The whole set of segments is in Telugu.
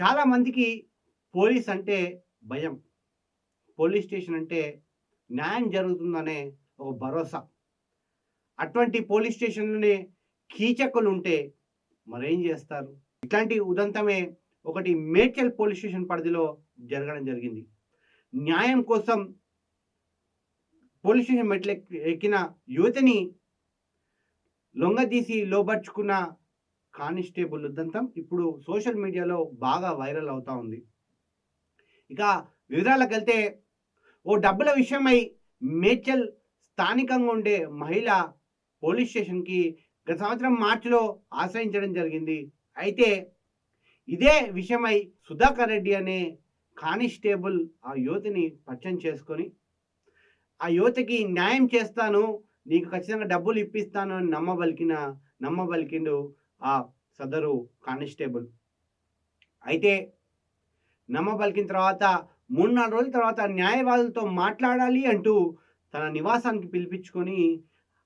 చాలామందికి పోలీస్ అంటే భయం. పోలీస్ స్టేషన్ అంటే న్యాయం జరుగుతుందనే ఒక భరోసా. అటువంటి పోలీస్ స్టేషన్లోనే కీచకులు ఉంటే మరేం చేస్తారు? ఇట్లాంటి ఉదంతమే ఒకటి మేడ్చల్ పోలీస్ స్టేషన్ పరిధిలో జరగడం జరిగింది. న్యాయం కోసం పోలీస్ స్టేషన్ మెట్లు ఎక్కిన యువతిని లొంగదీసి లోబర్చుకున్న కానిస్టేబుల్ ఉదంతం ఇప్పుడు సోషల్ మీడియాలో బాగా వైరల్ అవుతూ ఉంది. ఇక వివరాలకు వెళ్తే ఓ డబ్బుల విషయమై మేడ్చల్ స్థానికంగా ఉండే మహిళ పోలీస్ స్టేషన్కి గత సంవత్సరం మార్చిలో ఆశ్రయించడం జరిగింది. అయితే ఇదే విషయమై సుధాకర్ రెడ్డి అనే కానిస్టేబుల్ ఆ యువతిని పరిచయం చేసుకొని ఆ యువతికి న్యాయం చేస్తాను నీకు ఖచ్చితంగా డబ్బులు ఇప్పిస్తాను అని నమ్మబలికిన నమ్మబలికిండు ఆ సదరు కానిస్టేబుల్. అయితే నమ్మబలికిన తర్వాత మూడు నాలుగు రోజుల తర్వాత న్యాయవాదులతో మాట్లాడాలి అంటూ తన నివాసానికి పిలిపించుకొని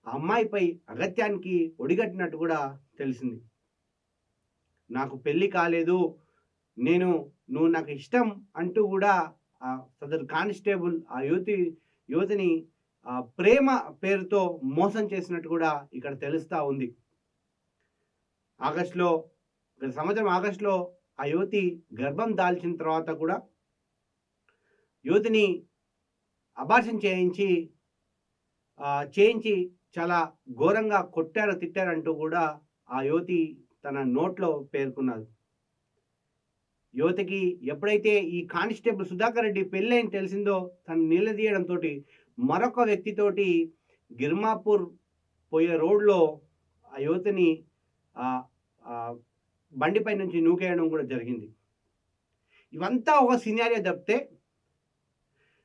ఆ అమ్మాయిపై అగత్యానికి ఒడిగట్టినట్టు కూడా తెలిసింది. నాకు పెళ్ళి కాలేదు నేను నువ్వు నాకు ఇష్టం అంటూ కూడా ఆ సదరు కానిస్టేబుల్ ఆ యువతి యువతిని ఆ ప్రేమ పేరుతో మోసం చేసినట్టు కూడా ఇక్కడ తెలుస్తూ ఉంది. ఆగస్టులో గత సంవత్సరం ఆగస్టులో ఆ యువతి గర్భం దాల్చిన తర్వాత కూడా యువతిని అబార్షన్ చేయించి చేయించి చాలా ఘోరంగా కొట్టారు తిట్టారంటూ కూడా ఆ యువతి తన నోట్లో పేర్కొన్నారు యువతికి ఎప్పుడైతే ఈ కానిస్టేబుల్ సుధాకర్ రెడ్డి పెళ్ళైన తెలిసిందో తను నిలదీయడంతో మరొక వ్యక్తితోటి గిర్మాపూర్ పోయే రోడ్లో ఆ యువతిని బండిపై నుంచి నూకేయడం కూడా జరిగింది. ఇవంతా ఒక సినారియో తప్పితే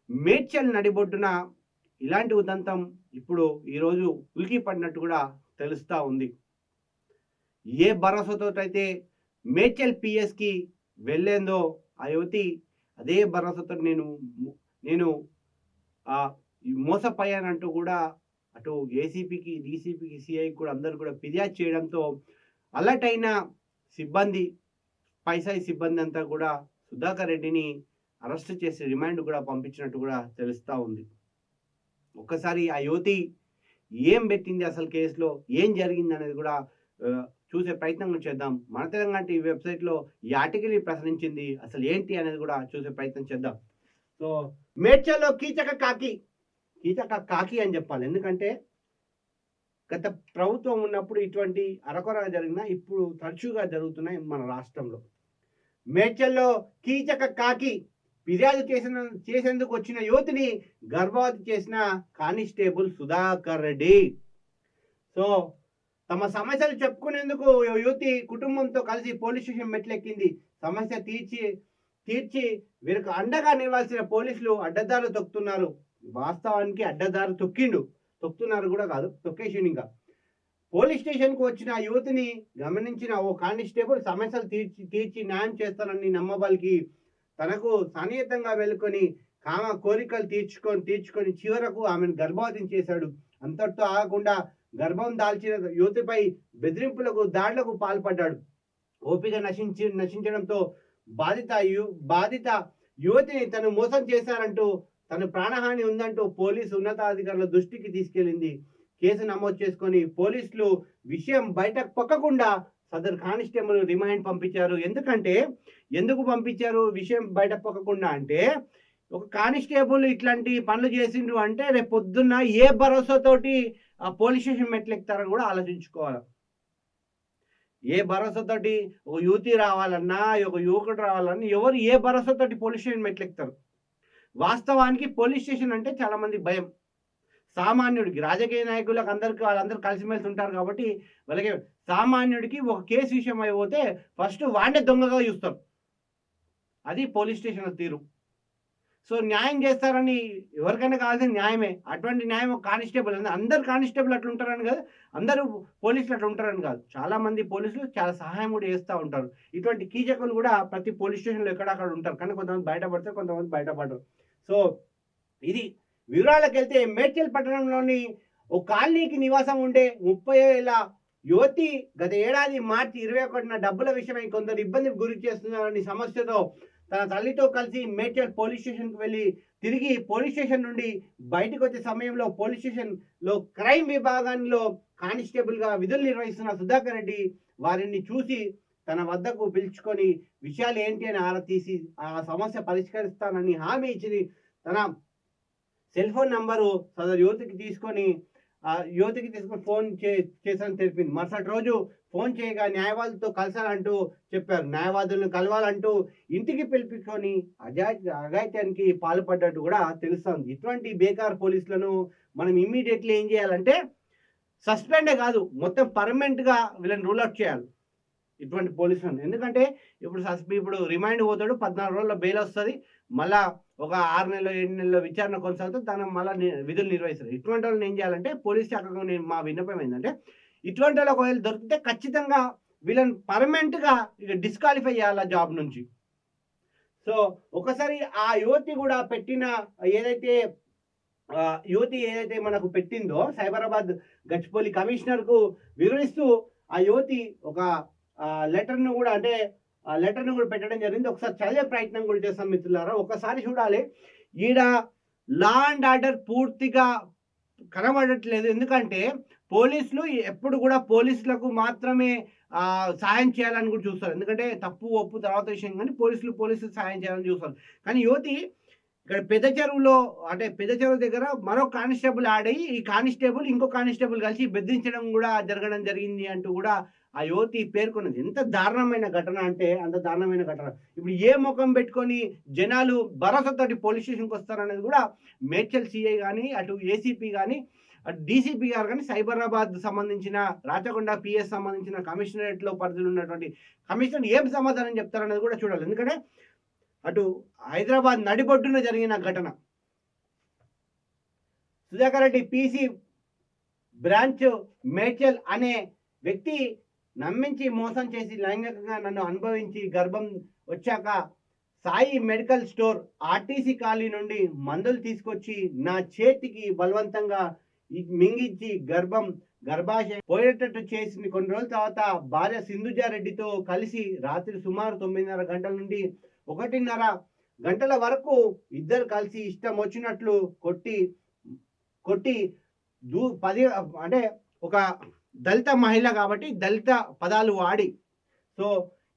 మేడ్చల్ నడిబొడ్డున ఇలాంటి ఉదంతం ఇప్పుడు ఈరోజు ఉలికి పడినట్టు కూడా తెలుస్తూ ఉంది. ఏ భరోసాతో అయితే మేడ్చల్ పిఎస్కి వెళ్ళేందో ఆ యువతి అదే భరోసాతో నేను నేను మోసపోయానంటూ కూడా అటు ఏసీపీకి డీసీపీకి సిఐకి కూడా అందరు కూడా ఫిర్యాదు చేయడంతో అలర్ట్ అయిన సిబ్బంది పైసాయి సిబ్బంది అంతా కూడా సుధాకర్ రెడ్డిని అరెస్ట్ చేసి రిమాండ్ కూడా పంపించినట్టు కూడా తెలుస్తూ ఉంది. ఒక్కసారి ఆ యువతి ఏం పెట్టింది అసలు కేసులో? ఏం జరిగింది అనేది కూడా చూసే ప్రయత్నం కూడా చేద్దాం. మన తెలంగాణ టీవీ వెబ్సైట్లో ఈ ఆర్టికల్ ప్రసరించింది అసలు ఏంటి అనేది కూడా చూసే ప్రయత్నం చేద్దాం. సో మేడ్చల్లో కీచక కాకి కీచక కాకి అని చెప్పాలి. ఎందుకంటే గత ప్రభుత్వం ఉన్నప్పుడు ఇటువంటి అరకొరగా జరిగిన ఇప్పుడు తరచుగా జరుగుతున్నాయి మన రాష్ట్రంలో. మేడ్చల్లో కీచక కాకి ఫిర్యాదు చేసిన చేసేందుకు వచ్చిన యువతిని గర్భవతి చేసిన కానిస్టేబుల్ సుధాకర్ రెడ్డి. సో తమ సమస్యలు చెప్పుకునేందుకు యువతి కుటుంబంతో కలిసి పోలీస్ స్టేషన్ మెట్లెక్కింది. సమస్య తీర్చి తీర్చి వీరికి అండగా నిలవాల్సిన పోలీసులు అడ్డదారు తొక్కుతున్నారు. వాస్తవానికి అడ్డదారు తొక్కిండు. తొక్కుతున్నారు కూడా కాదు తొక్కేసిండు ఇంకా. పోలీస్ స్టేషన్కు వచ్చిన యువతిని గమనించిన ఓ కానిస్టేబుల్ సమస్యలు తీర్చి తీర్చి న్యాయం చేస్తానని నమ్మబలికి తనకు సన్నిహితంగా వెళ్ళుకొని కామ కోరికలు తీర్చుకొని తీర్చుకొని చివరకు ఆమెను గర్భవతిని చేశాడు. అంతటితో ఆగకుండా గర్భం దాల్చిన యువతిపై బెదిరింపులకు దాడులకు పాల్పడ్డాడు. ఓపిక నశించి నశించడంతో బాధిత యు బాధిత యువతిని తను మోసం చేశారంటూ తన ప్రాణహాని ఉందంటూ పోలీసు ఉన్నతాధికారుల దృష్టికి తీసుకెళ్ళింది కేసు నమోదు చేసుకొని పోలీసులు విషయం బయటకు పొక్కకుండా సదరు కానిస్టేబుల్ రిమైండ్ పంపించారు. ఎందుకంటే ఎందుకు పంపించారు విషయం బయట పొక్కకుండా అంటే ఒక కానిస్టేబుల్ ఇట్లాంటి పనులు చేసిండ్రు అంటే రేపు పొద్దున్న ఏ భరోసాతోటి ఆ పోలీస్ స్టేషన్ మెట్లెక్తారని కూడా ఆలోచించుకోవాలి. ఏ భరోసాతోటి ఒక యువతి రావాలన్నా ఒక యువకుడు రావాలన్నా ఎవరు ఏ భరోసాతోటి పోలీస్ స్టేషన్ మెట్లెక్తారు వాస్తవానికి పోలీస్ స్టేషన్ అంటే చాలా మంది భయం. సామాన్యుడికి రాజకీయ నాయకులకు అందరికి వాళ్ళందరూ కలిసిమెలిసి ఉంటారు కాబట్టి వాళ్ళకి సామాన్యుడికి ఒక కేసు విషయం అయిపోతే ఫస్ట్ వాడే దొంగగా చూస్తారు. అది పోలీస్ స్టేషన్ తీరు. సో న్యాయం చేస్తారని ఎవరికైనా కావాల్సిన న్యాయమే. అటువంటి న్యాయం ఒక కానిస్టేబుల్. అందరు కానిస్టేబుల్ అట్లా ఉంటారని కాదు అందరూ పోలీసులు అట్లా ఉంటారని కాదు. చాలా మంది పోలీసులు చాలా సహాయం కూడా చేస్తూ ఉంటారు. ఇటువంటి కీచకులు కూడా ప్రతి పోలీస్ స్టేషన్లో ఎక్కడక్కడ ఉంటారు. కానీ కొంతమంది బయటపడతారు కొంతమంది బయటపడరు. సో ఇది వివరాలకు వెళ్తే మేడ్చల్ పట్టణంలోని ఓ కాలనీకి నివాసం ఉండే ముప్పై ఏళ్ళ యువతి గత ఏడాది మార్చి ఇరవై ఒకటిన డబ్బుల విషయమై కొందరు ఇబ్బందికి గురి చేస్తున్నారని సమస్యతో తన తల్లితో కలిసి మేడ్చల్ పోలీస్ స్టేషన్కి వెళ్ళి తిరిగి పోలీస్ స్టేషన్ నుండి బయటకు వచ్చే సమయంలో పోలీస్ స్టేషన్లో క్రైమ్ విభాగంలో కానిస్టేబుల్గా విధులు నిర్వహిస్తున్న సుధాకర్ రెడ్డి వారిని చూసి తన వద్దకు పిలుచుకొని విషయాలు ఏంటి అని ఆరా తీసి ఆ సమస్య పరిష్కరిస్తానని హామీ ఇచ్చి తన సెల్ ఫోన్ నంబరు సదరు యువతికి తీసుకొని ఆ యువతికి తీసుకొని ఫోన్ చే చేశానని తెలిపింది. మరుసటి రోజు ఫోన్ చేయగా న్యాయవాదులతో కలిసాలంటూ చెప్పారు. న్యాయవాదులను కలవాలంటూ ఇంటికి పిలిపించుకొని అజా అఘాయిత్యానికి పాల్పడ్డట్టు కూడా తెలుస్తుంది. ఇటువంటి బేకార్ పోలీసులను మనం ఇమ్మీడియట్లీ ఏం చేయాలంటే సస్పెండే కాదు మొత్తం పర్మనెంట్గా వీళ్ళని రూల్ అవుట్ చేయాలి. ఇటువంటి పోలీసులను ఎందుకంటే ఇప్పుడు సస్పె ఇప్పుడు రిమైండ్ పోతాడు పద్నాలుగు రోజుల్లో బెయిల్ వస్తుంది మళ్ళా ఒక ఆరు నెలలు ఏడు నెలల విచారణ కొనసాగుతుంది తను మళ్ళీ విధులు నిర్వహిస్తారు ఇటువంటి వాళ్ళని ఏం చేయాలంటే పోలీస్ శాఖకు నేను మా విన్నపం ఏంటంటే ఇటువంటి వాళ్ళకి ఒకవేళ దొరికితే ఖచ్చితంగా వీళ్ళని పర్మనెంట్గా ఇక డిస్క్వాలిఫై చేయాలి జాబ్ నుంచి. సో ఒకసారి ఆ యువతి కూడా పెట్టిన ఏదైతే యువతి ఏదైతే మనకు పెట్టిందో సైబరాబాద్ గచ్చిపల్లి కమిషనర్కు వివరిస్తూ ఆ యువతి ఒక లెటర్ను కూడా అంటే ఆ కూడా పెట్టడం జరిగింది. ఒకసారి చదివే ప్రయత్నం కూడా చేస్తాం మిత్రులారా. ఒకసారి చూడాలి. ఈడ లా అండ్ ఆర్డర్ పూర్తిగా కనబడట్లేదు. ఎందుకంటే పోలీసులు ఎప్పుడు కూడా పోలీసులకు మాత్రమే సాయం చేయాలని కూడా చూస్తారు. ఎందుకంటే తప్పు ఒప్పు తర్వాత విషయం కానీ పోలీసులు పోలీసులు సాయం చేయాలని చూస్తారు. కానీ యువతి ఇక్కడ పెద్ద చెరువులో అంటే పెద్ద చెరువు దగ్గర మరో కానిస్టేబుల్ ఆడి ఈ కానిస్టేబుల్ ఇంకో కానిస్టేబుల్ కలిసి బెదిరించడం కూడా జరగడం జరిగింది అంటూ కూడా ఆ యువతి పేర్కొన్నది. ఎంత దారుణమైన ఘటన అంటే అంత దారుణమైన ఘటన. ఇప్పుడు ఏ ముఖం పెట్టుకొని జనాలు భరోసాతోటి పోలీస్ స్టేషన్కి వస్తారనేది కూడా మేడ్చల్ సిఐ కానీ అటు ఏసీపీ కానీ అటు డీసీపీ గారు కానీ సైబరాబాద్ సంబంధించిన రాచకొండ పిఎస్ సంబంధించిన కమిషనరేట్లో పరిధిలో ఉన్నటువంటి కమిషనర్ ఏం సమాధానం చెప్తారనేది కూడా చూడాలి. ఎందుకంటే అటు హైదరాబాద్ నడిబొడ్డున జరిగిన ఘటన. సుధాకర్ రెడ్డి పీసీ బ్రాంచ్ మేడ్చల్ అనే వ్యక్తి నమ్మించి మోసం చేసి లైంగికంగా నన్ను అనుభవించి గర్భం వచ్చాక Sai medical store RTC colony నుండి మందులు తీసుకొచ్చి నా చేతికి బలవంతంగా మింగించి గర్భం గర్భాశయం పోయేటట్టు చేసింది. కొన్ని రోజుల తర్వాత భార్య సింధుజారెడ్డితో కలిసి రాత్రి సుమారు తొమ్మిదిన్నర గంటల నుండి ఒకటిన్నర గంటల వరకు ఇద్దరు కలిసి ఇష్టం వచ్చినట్లు కొట్టి కొట్టి దూ పది అంటే ఒక దళిత మహిళ కాబట్టి దళిత పదాలు వాడి. సో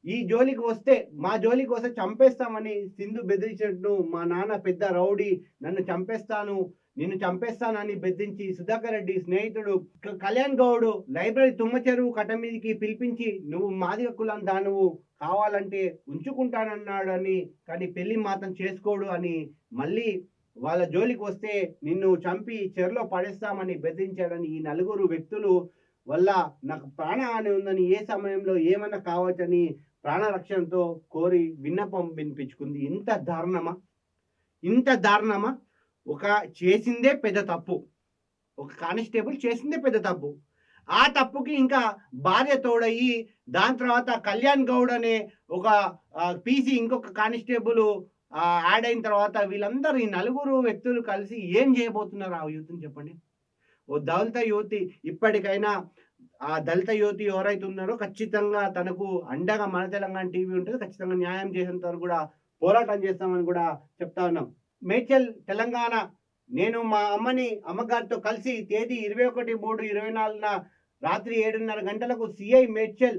ఈ జోలికి వస్తే మా జోలికి వస్తే చంపేస్తామని సింధు బెదిరించినట్టు మా నాన్న పెద్ద రౌడీ నన్ను చంపేస్తాను నిన్ను చంపేస్తానని బెదిరించి సుధాకర్ రెడ్డి స్నేహితుడు కళ్యాణ్ గౌడ్ లైబ్రరీ తుమ్మ చెరువు కట్ట మీదకి పిలిపించి నువ్వు మాదిగ కులం దానువు కావాలంటే ఉంచుకుంటానన్నాడని కానీ పెళ్ళి మాత్రం చేసుకోడు అని మళ్ళీ వాళ్ళ జోలికి వస్తే నిన్ను చంపి చెరలో పడేస్తామని బెదిరించాడని ఈ నలుగురు వ్యక్తులు వల్ల నాకు ప్రాణహాని ఉందని ఏ సమయంలో ఏమన్నా కావచ్చని ప్రాణరక్షణతో కోరి విన్నపం వినిపించుకుంది. ఇంత దారుణమా? ఇంత దారుణమా? ఒక చేసిందే పెద్ద తప్పు. ఒక కానిస్టేబుల్ చేసిందే పెద్ద తప్పు. ఆ తప్పుకి ఇంకా భార్య తోడయి దాని తర్వాత కళ్యాణ్ గౌడ్ అనే ఒక పీసీ ఇంకొక కానిస్టేబుల్ యాడ్ అయిన తర్వాత వీళ్ళందరూ ఈ నలుగురు వ్యక్తులు కలిసి ఏం చేయబోతున్నారు ఆ యూత్ని చెప్పండి? ఓ దళిత యువతి ఇప్పటికైనా ఆ దళిత యువతి ఎవరైతే ఉన్నారో ఖచ్చితంగా తనకు అండగా మన తెలంగాణ టీవీ ఉంటుంది. ఖచ్చితంగా న్యాయం చేసేంత వరకు కూడా పోరాటం చేస్తామని కూడా చెప్తా ఉన్నాం. మేడ్చల్ తెలంగాణ నేను మా అమ్మని అమ్మగారితో కలిసి తేదీ ఇరవై ఒకటి మూడు ఇరవై నాలుగున రాత్రి ఏడున్నర గంటలకు సిఐ మేడ్చల్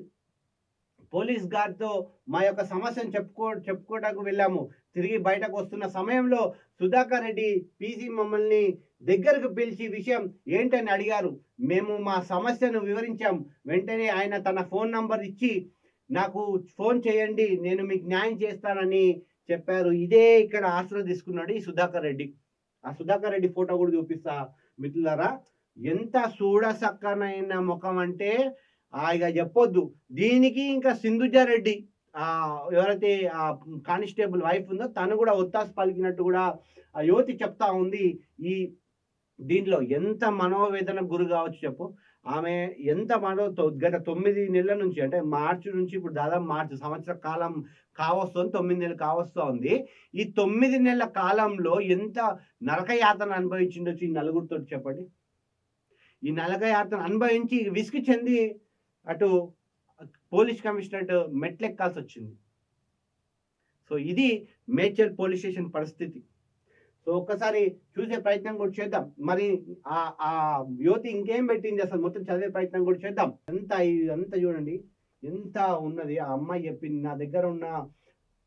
పోలీస్ గారితో మా యొక్క సమస్యను చెప్పుకో చెప్పుకోవడానికి వెళ్ళాము. తిరిగి బయటకు వస్తున్న సమయంలో సుధాకర్ రెడ్డి పీసీ మమ్మల్ని దగ్గరకు పిలిచి విషయం ఏంటని అడిగారు. మేము మా సమస్యను వివరించాం. వెంటనే ఆయన తన ఫోన్ నంబర్ ఇచ్చి నాకు ఫోన్ చేయండి నేను మీకు న్యాయం చేస్తానని చెప్పారు. ఇదే ఇక్కడ ఆశ్రయం తీసుకున్నాడు ఈ సుధాకర్ రెడ్డి. ఆ సుధాకర్ రెడ్డి ఫోటో కూడా చూపిస్తా మిత్రులారా. ఎంత చూడసక్కనైన ముఖం అంటే ఇక చెప్పొద్దు. దీనికి ఇంకా సింధుజారెడ్డి ఆ ఎవరైతే ఆ కానిస్టేబుల్ వైఫ్ ఉందో తను కూడా ఒత్తాసు పలికినట్టు కూడా ఆ యువతి చెప్తా ఉంది. ఈ దీంట్లో ఎంత మనోవేదన గురి కావచ్చు చెప్పు. ఆమె ఎంత మనో గత తొమ్మిది నెలల నుంచి అంటే మార్చి నుంచి ఇప్పుడు దాదాపు మార్చి సంవత్సర కాలం కావస్తుంది తొమ్మిది నెలలు కావస్తూ ఉంది ఈ తొమ్మిది నెలల కాలంలో ఎంత నరకయాతన అనుభవించిండొచ్చు ఈ నలుగురితో చెప్పండి. ఈ నరకయాతన అనుభవించి విసిగి చెంది అటు పోలీస్ కమిషనరేట్ మెట్లెక్కాల్సి వచ్చింది సో ఇది మేడ్చల్ పోలీస్ స్టేషన్ పరిస్థితి. సో ఒక్కసారి చూసే ప్రయత్నం కూడా చేద్దాం. మరి ఆ ఆ యువతి ఇంకేం పెట్టింది అసలు? మొత్తం చదివే ప్రయత్నం కూడా చేద్దాం. ఎంత అంతా చూడండి. ఎంత ఉన్నది? ఆ అమ్మాయి చెప్పింది నా దగ్గర ఉన్న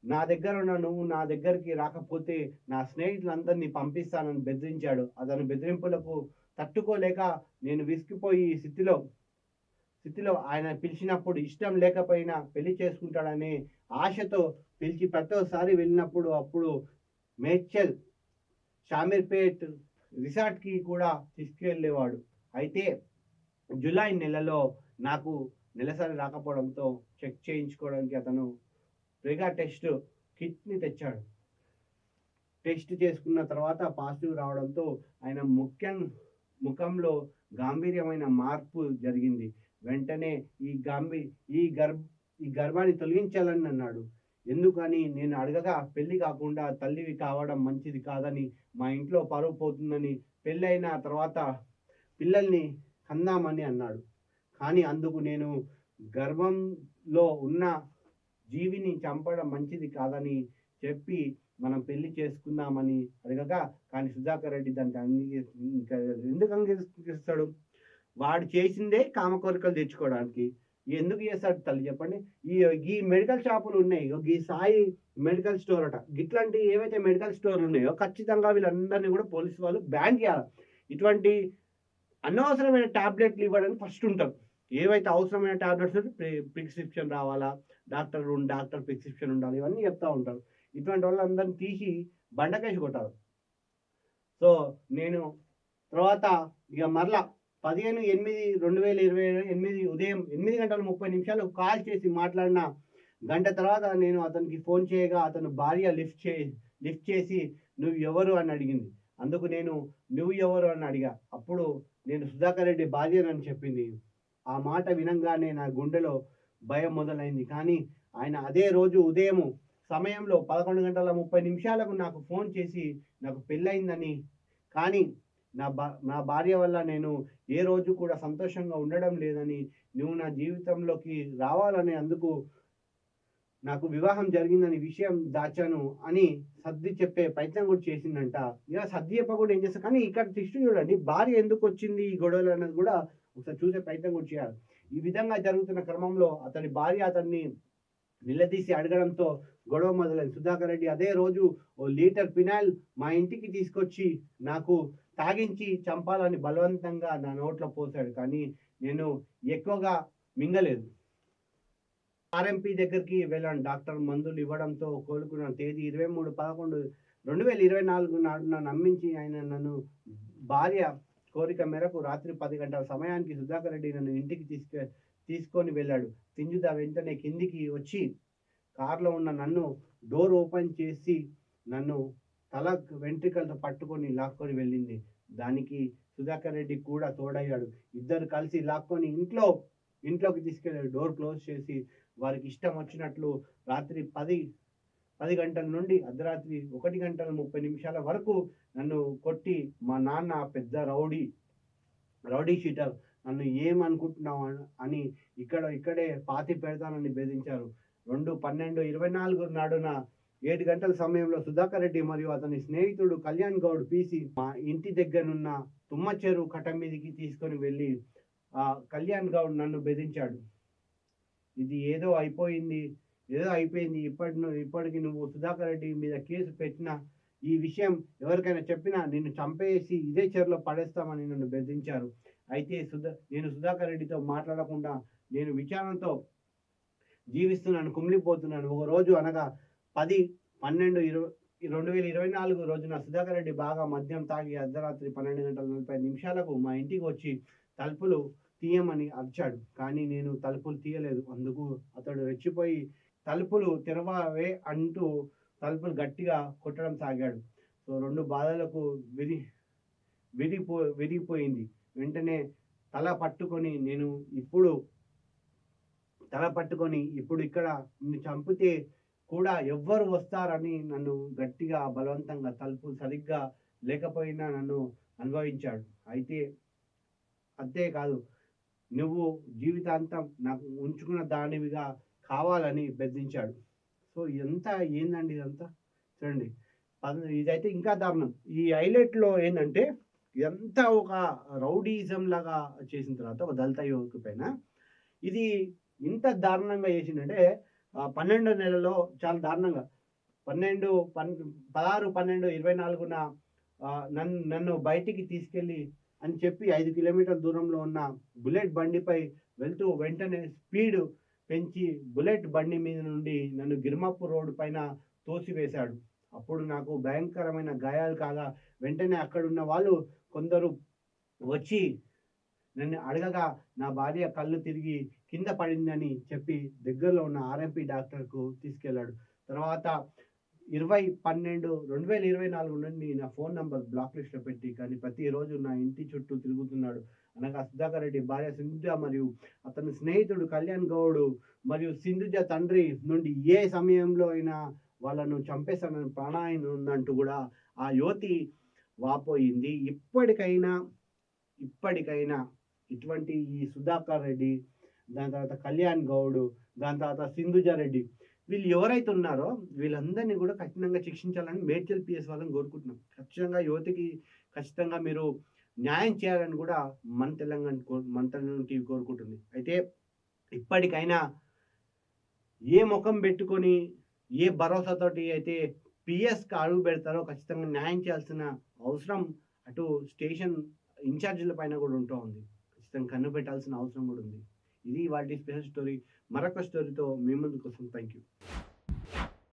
నా దగ్గర ఉన్న నువ్వు నా దగ్గరికి రాకపోతే నా స్నేహితులందరినీ పంపిస్తానని బెదిరించాడు. అతను బెదిరింపులకు తట్టుకోలేక నేను విసిగిపోయి స్థితిలో స్థితిలో ఆయన పిలిచినప్పుడు ఇష్టం లేకపోయినా పెళ్ళి చేసుకుంటాడనే ఆశతో పిలిచి ప్రతిసారి వెళ్ళినప్పుడు అప్పుడు మేడ్చల్ షామీర్పేట్ రిసార్ట్కి కూడా తీసుకెళ్ళేవాడు. అయితే జూలై నెలలో నాకు నెలసరి రాకపోవడంతో చెక్ చేయించుకోవడానికి అతను ప్రెగా టెస్ట్ కిట్ని తెచ్చాడు. టెస్ట్ చేసుకున్న తర్వాత పాజిటివ్ రావడంతో ఆయన ముఖ్యం ముఖంలో గాంభీర్యమైన మార్పు జరిగింది. వెంటనే ఈ గాంభీ ఈ గర్భ ఈ గర్భాన్ని తొలగించాలని అన్నాడు. ఎందుకని నేను అడగగా పెళ్ళి కాకుండా తల్లివి కావడం మంచిది కాదని మా ఇంట్లో పరువు పోతుందని పెళ్ళైన తర్వాత పిల్లల్ని కందామని అన్నాడు. కానీ అందుకు నేను గర్భంలో ఉన్న జీవిని చంపడం మంచిది కాదని చెప్పి మనం పెళ్ళి చేసుకుందామని అడగగా కానీ సుధాకర్ రెడ్డి దానికి అంగీకరి ఎందుకు అంగీకరిస్తాడు? వాడు చేసిందే కామ కోరికలు తెచ్చుకోవడానికి. ఎందుకు చేస్తాడు తల్లి చెప్పండి? ఈ ఈ మెడికల్ షాపులు ఉన్నాయి. ఈ సాయి మెడికల్ స్టోర్ అట. ఇట్లాంటి ఏవైతే మెడికల్ స్టోర్లు ఉన్నాయో ఖచ్చితంగా వీళ్ళందరినీ కూడా పోలీసు వాళ్ళు బ్యాన్ చేయాలి. ఇటువంటి అనవసరమైన ట్యాబ్లెట్లు ఇవ్వడానికి ఫస్ట్ ఉంటారు. ఏవైతే అవసరమైన టాబ్లెట్స్ ప్రిస్క్రిప్షన్ రావాలా? డాక్టర్ డాక్టర్ ప్రిస్క్రిప్షన్ ఉండాలి. ఇవన్నీ చెప్తా ఉంటారు. ఇటువంటి వాళ్ళందరిని తీసి బండకేసి కొట్టారు సో నేను తర్వాత ఇక మరలా పదిహేను ఎనిమిది రెండు వేల ఇరవై ఎనిమిది ఉదయం ఎనిమిది గంటల ముప్పై నిమిషాలు కాల్ చేసి మాట్లాడిన గంట తర్వాత నేను అతనికి ఫోన్ చేయగా అతను భార్య లిఫ్ట్ చే లిఫ్ట్ చేసి నువ్వు ఎవరు? అని అడిగింది. అందుకు నేను నువ్వు ఎవరు? అని అడిగా. అప్పుడు నేను సుధాకర్ రెడ్డి భార్యనని చెప్పింది. ఆ మాట వినంగానే నా గుండెలో భయం మొదలైంది. కానీ ఆయన అదే రోజు ఉదయం సమయంలో పదకొండు గంటల ముప్పై నిమిషాలకు నాకు ఫోన్ చేసి నాకు పెళ్ళయిందని. కానీ నా భా నా భార్య వల్ల నేను ఏ రోజు కూడా సంతోషంగా ఉండడం లేదని నువ్వు నా జీవితంలోకి రావాలని అందుకు నాకు వివాహం జరిగిందని విషయం దాచాను అని సర్ది చెప్పే ప్రయత్నం కూడా చేసిందంట. ఇక సర్ది చెప్ప కూడా ఏం చేస్తా కానీ ఇక్కడ ట్విస్ట్ చూడండి భార్య ఎందుకు వచ్చింది ఈ గొడవలు అన్నది కూడా ఒకసారి చూసే ప్రయత్నం కూడా చేయాలి. ఈ విధంగా జరుగుతున్న క్రమంలో అతని భార్య అతన్ని నిలదీసి అడగడంతో గొడవ మొదలైంది. సుధాకర్ రెడ్డి అదే రోజు ఓ లీటర్ పినాయిల్ మా ఇంటికి తీసుకొచ్చి నాకు తాగించి చంపాలని బలవంతంగా నా నోట్లో పోసాడు కానీ నేను ఎక్కువగా మింగలేదు. ఆర్ఎంపీ దగ్గరికి వెళ్ళాను. డాక్టర్ మందులు ఇవ్వడంతో కోలుకున్న తేదీ ఇరవై మూడు పదకొండు రెండు వేల ఇరవై నాలుగు నాడున నమ్మించి ఆయన నన్ను భార్య కోరిక మేరకు రాత్రి పది గంటల సమయానికి సుధాకర్ రెడ్డి నన్ను ఇంటికి తీసుకు తీసుకొని వెళ్ళాడు. తింజుద వెంటనే కిందికి వచ్చి కారులో ఉన్న నన్ను డోర్ ఓపెన్ చేసి నన్ను తల వెంట్రికలతో పట్టుకొని లాక్కొని వెళ్ళింది. దానికి సుధాకర్ రెడ్డి కూడా తోడయ్యాడు. ఇద్దరు కలిసి లాక్కొని ఇంట్లో ఇంట్లోకి తీసుకెళ్ళి డోర్ క్లోజ్ చేసి వారికి ఇష్టం వచ్చినట్లు రాత్రి పది పది గంటల నుండి అర్ధరాత్రి ఒకటి గంటల ముప్పై నిమిషాల వరకు నన్ను కొట్టి మా నాన్న పెద్ద రౌడీ రౌడీ షీటర్ నన్ను ఏమనుకుంటున్నావు అని ఇక్కడ ఇక్కడే పాతి పెడతానని బెదిరించారు. రెండు పన్నెండు ఇరవై నాలుగు నాడున ఏడు గంటల సమయంలో సుధాకర్ రెడ్డి మరియు అతని స్నేహితుడు కళ్యాణ్ గౌడ్ పీసి మా ఇంటి దగ్గరనున్న తుమ్మ చెరువు కట్ట మీదకి తీసుకొని వెళ్ళి ఆ కళ్యాణ్ గౌడ్ నన్ను బెదిరించాడు. ఇది ఏదో అయిపోయింది ఏదో అయిపోయింది. ఇప్పటి నువ్వు ఇప్పటికి నువ్వు సుధాకర్ రెడ్డి మీద కేసు పెట్టినా ఈ విషయం ఎవరికైనా చెప్పినా నిన్ను చంపేసి ఇదే చెరులో పడేస్తామని నన్ను బెదిరించారు. అయితే సుధా నేను సుధాకర్ రెడ్డితో మాట్లాడకుండా నేను విచారణతో జీవిస్తున్నాను కుమిలిపోతున్నాను. ఒక రోజు అనగా పది పన్నెండు ఇరవై రెండు వేల ఇరవై నాలుగు రోజున సుధాకర్ రెడ్డి బాగా మద్యం తాగి అర్ధరాత్రి పన్నెండు గంటల నలభై నిమిషాలకు మా ఇంటికి వచ్చి తలుపులు తీయమని అరిచాడు. కానీ నేను తలుపులు తీయలేదు. అందుకు అతడు రెచ్చిపోయి తలుపులు తెరవవే అంటూ తలుపులు గట్టిగా కొట్టడం సాగాడు. సో రెండు బాధలకు విరి విరిపో విరిగిపోయింది. వెంటనే తల పట్టుకొని నేను ఇప్పుడు తల పట్టుకొని ఇప్పుడు ఇక్కడ నిన్ను చంపితే కూడా ఎవ్వరు వస్తారని నన్ను గట్టిగా బలవంతంగా తలుపు సరిగ్గా లేకపోయినా నన్ను అనుభవించాడు. అయితే అంతేకాదు నువ్వు జీవితాంతం నాకు ఉంచుకున్న దానివిగా కావాలని బెదిరించాడు. సో ఎంత ఏందండి ఇదంతా? చూడండి. ఇదైతే ఇంకా దారుణం. ఈ హైలైట్లో ఏంటంటే ఇదంతా ఒక రౌడీజం లాగా చేసిన తర్వాత ఒక దళిత యువకు పైన ఇది ఇంత దారుణంగా చేసిందంటే పన్నెండో నెలలో చాలా దారుణంగా. పన్నెండు పన్ పదహారు పన్నెండు ఇరవై నాలుగున నన్ను నన్ను బయటికి తీసుకెళ్ళి అని చెప్పి ఐదు కిలోమీటర్ల దూరంలో ఉన్న బుల్లెట్ బండిపై వెళ్తూ వెంటనే స్పీడ్ పెంచి బుల్లెట్ బండి మీద నుండి నన్ను గిర్మాపూర్ రోడ్డు పైన తోసివేశాడు. అప్పుడు నాకు భయంకరమైన గాయాలు కాగా వెంటనే అక్కడున్న వాళ్ళు కొందరు వచ్చి నన్ను అడగగా నా భార్య కళ్ళు తిరిగి కింద పడిందని చెప్పి దగ్గరలో ఉన్న ఆర్ఎంపీ డాక్టర్కు తీసుకెళ్ళాడు. తర్వాత ఇరవై పన్నెండు రెండు వేల ఇరవై నాలుగు నుండి నా ఫోన్ నంబర్ బ్లాక్ లిస్ట్లో పెట్టి కానీ ప్రతిరోజు నా ఇంటి చుట్టూ తిరుగుతున్నాడు. అనగా సుధాకర్ రెడ్డి భార్య సింధుజ మరియు అతని స్నేహితుడు కళ్యాణ్ గౌడ్ మరియు సింధుజ తండ్రి నుండి ఏ సమయంలో అయినా వాళ్ళను చంపేస్తానని ప్రాణాయం ఉందంటూ కూడా ఆ యువతి వాపోయింది. ఇప్పటికైనా ఇప్పటికైనా ఇటువంటి ఈ సుధాకర్ రెడ్డి దాని తర్వాత కళ్యాణ్ గౌడ్ దాని తర్వాత సింధుజారెడ్డి. వీళ్ళు ఎవరైతే ఉన్నారో వీళ్ళందరినీ కూడా కఠినంగా శిక్షించాలని మేడ్చల్ పిఎస్ వాళ్ళని కోరుకుంటున్నాం. ఖచ్చితంగా యువతికి ఖచ్చితంగా మీరు న్యాయం చేయాలని కూడా మన తెలంగాణ కో- మన తెలంగాణ టీవీ కోరుకుంటుంది. అయితే ఇప్పటికైనా ఏ ముఖం పెట్టుకొని ఏ భరోసాతోటి అయితే పిఎస్కి అడుగు పెడతారో ఖచ్చితంగా న్యాయం చేయాల్సిన అవసరం అటు స్టేషన్ ఇన్ఛార్జీల పైన కూడా ఉంటూ ఉంది. ఖచ్చితంగా కన్ను పెట్టాల్సిన అవసరం కూడా ఉంది. ఇది వాళ్ళ స్పెషల్ స్టోరీ. మరొక స్టోరీతో మీ ముందుకు కోసం థ్యాంక్ యూ